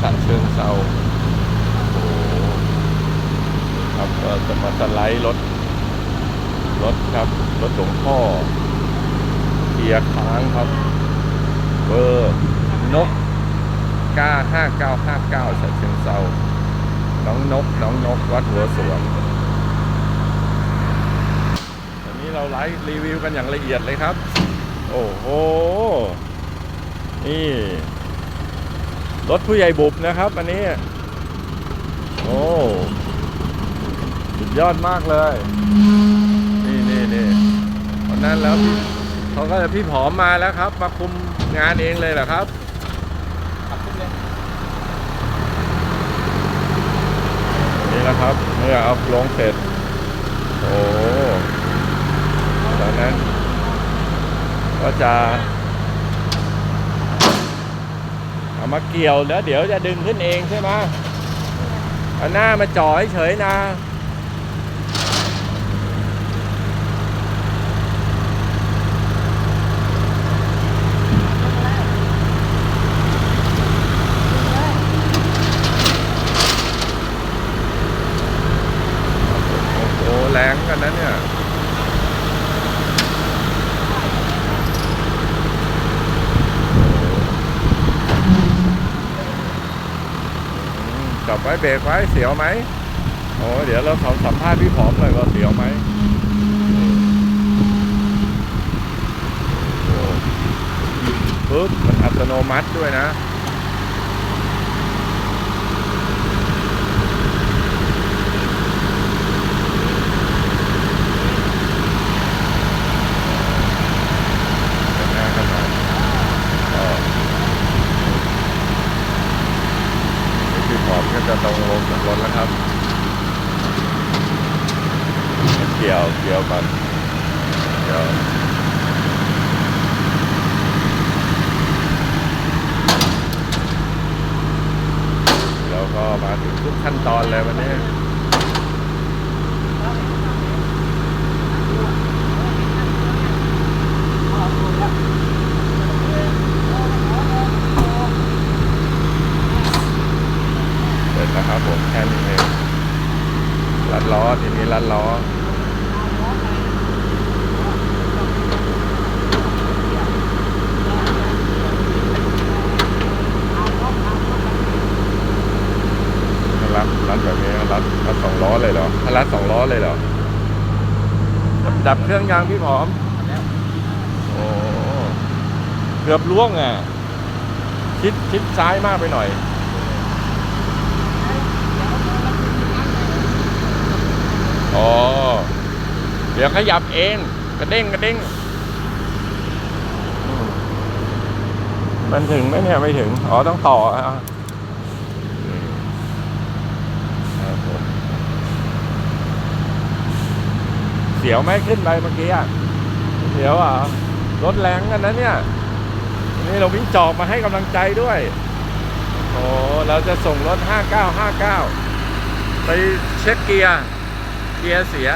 ฉะเชิงเซาโอ้โหครับก็จะมาสไลด์รถ รถครับ รถหลวงพ่อเกียร์ค้างครับเบอร์นกก้าห้าเก้าห้าเก้าฉะเชิงเซาน้องนก น้องนก วัดหัวสวนวันนี้เราไลฟ์รีวิวกันอย่างละเอียดเลยครับ โอ้โห นี่ รถผู้ใหญ่บุบนะครับ อันนี้ โอ้สุดยอดมากเลย นี่นี่นี่วันนั้นแล้วเขาก็จะพี่ผอมมาแล้วครับ มาคุมงานเองเลยเหรอครับนี่แหละครับ เมื่อเอาลงเสร็จ โอ้จากนั้นก็จะ เอา มาเกี่ยวแล้วเดี๋ยวจะดึงขึ้นเองใช่ไหมเอาหน้ามาจ่อเฉยๆนะโอ้โหแรงกันนะเนี่ย อืมจั บไว้เบรกไว้เสียวไหมโอ้เดี๋ยวเราขอสัมภาษณ์พี่ผอมหน่อยว่าเสียวไหมโอ้ปึ๊บมันอัตโนมัติด้วยนะ กันหน้ากันมาก็เดี๋ยวพี่ผอมก็ จะต้องลงจากรถแล้วครับ เกี่ยวเกี่ยวกันเกี่ยวแล้วก็มาถึงทุกขั้นตอนเลยวันนี้ เสร็จแล้วครับผมแค่นี้เองรัด ล้อทีนี้รัดล้อรัดรัดแบบนี้รัดรัดสองล้อเลยเหรอถ้ารัดสองล้อเลยเหรอดับเครื่องยางพี่ผอมโอ้เกือบล่วงอะ ชิดชิดซ้ายมากไปหน่อย อ๋อ เดี๋ยวขยับเองกระเด้งกระเด้งอืมมันถึงไหมเนี่ยไม่ถึง อ๋อต้องต่ออะอืมครับผมเสียวไหมขึ้นไปเมื่อกี้อะเสียวอะรถแรงกันนะเนี่ย นี่เราวิ่งจอกมาให้กำลังใจด้วย โอ้เราจะส่งรถ 5959 ไปเช็คเกียร์ เกียร์เสีย